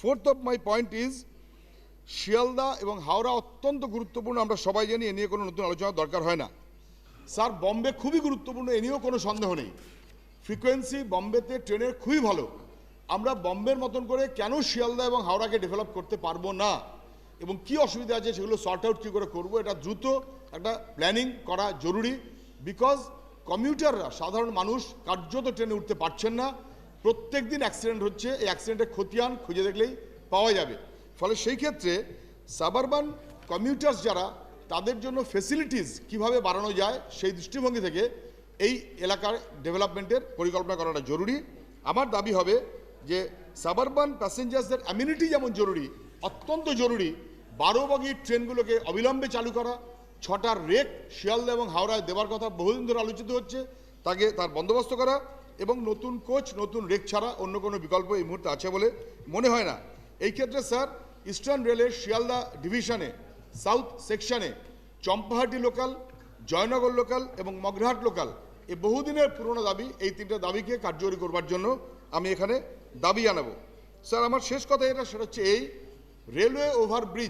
Fourth of my point is Sealdah এবং হাওড়া অত্যন্ত গুরুত্বপূর্ণ, আমরা সবাই জানি, এ নিয়ে কোনো নতুন আলোচনা দরকার হয় না। স্যার, বম্বে খুবই গুরুত্বপূর্ণ, এ নিয়েও কোনো সন্দেহ নেই। ফ্রিকোয়েন্সি বম্বেতে, ট্রেনের খুবই ভালো। আমরা বম্বের মতন করে কেন শিয়ালদা এবং হাওড়াকে ডেভেলপ করতে পারব না? এবং কি অসুবিধা আছে সেগুলো সর্ট আউট কী করে করব? এটা দ্রুত একটা প্ল্যানিং করা জরুরি। বিকজ কমিউটাররা সাধারণ মানুষ কার্যত ট্রেনে উঠতে পারছেন না। প্রত্যেক দিন অ্যাক্সিডেন্ট হচ্ছে, এই অ্যাক্সিডেন্টের খতিয়ান খুঁজে দেখলেই পাওয়া যাবে। ফলে সেই ক্ষেত্রে সাবারবান কমিউটার্স যারা, তাদের জন্য ফেসিলিটিস কীভাবে বাড়ানো যায় সেই দৃষ্টিভঙ্গি থেকে এই এলাকার ডেভেলপমেন্টের পরিকল্পনা করাটা জরুরি। আমার দাবি হবে যে সাবারবান প্যাসেঞ্জার্সদের অ্যামিনিটি যেমন জরুরি, অত্যন্ত জরুরি বারো বগির ট্রেনগুলোকে অবিলম্বে চালু করা ছটার রেক শিয়ালদা এবং হাওড়ায় দেওয়ার কথা বহুদিন ধরে আলোচিত হচ্ছে, তাকে তার বন্দোবস্ত করা এবং নতুন কোচ নতুন রেক ছাড়া অন্য কোনো বিকল্প এই মুহূর্তে আছে বলে মনে হয় না। এই ক্ষেত্রে স্যার ইস্টার্ন রেলের শিয়ালদা ডিভিশনে সাউথ সেকশনে চম্পাহাটি লোকাল জয়নগর লোকাল এবং মগরাহাট লোকাল এই বহুদিনের পুরনো দাবি, এই তিনটে দাবিকে কার্যকরী করবার জন্য আমি এখানে দাবি জানাব স্যার আমার শেষ কথা এটা সেটা হচ্ছে এই রেলওয়ে ওভারব্রিজ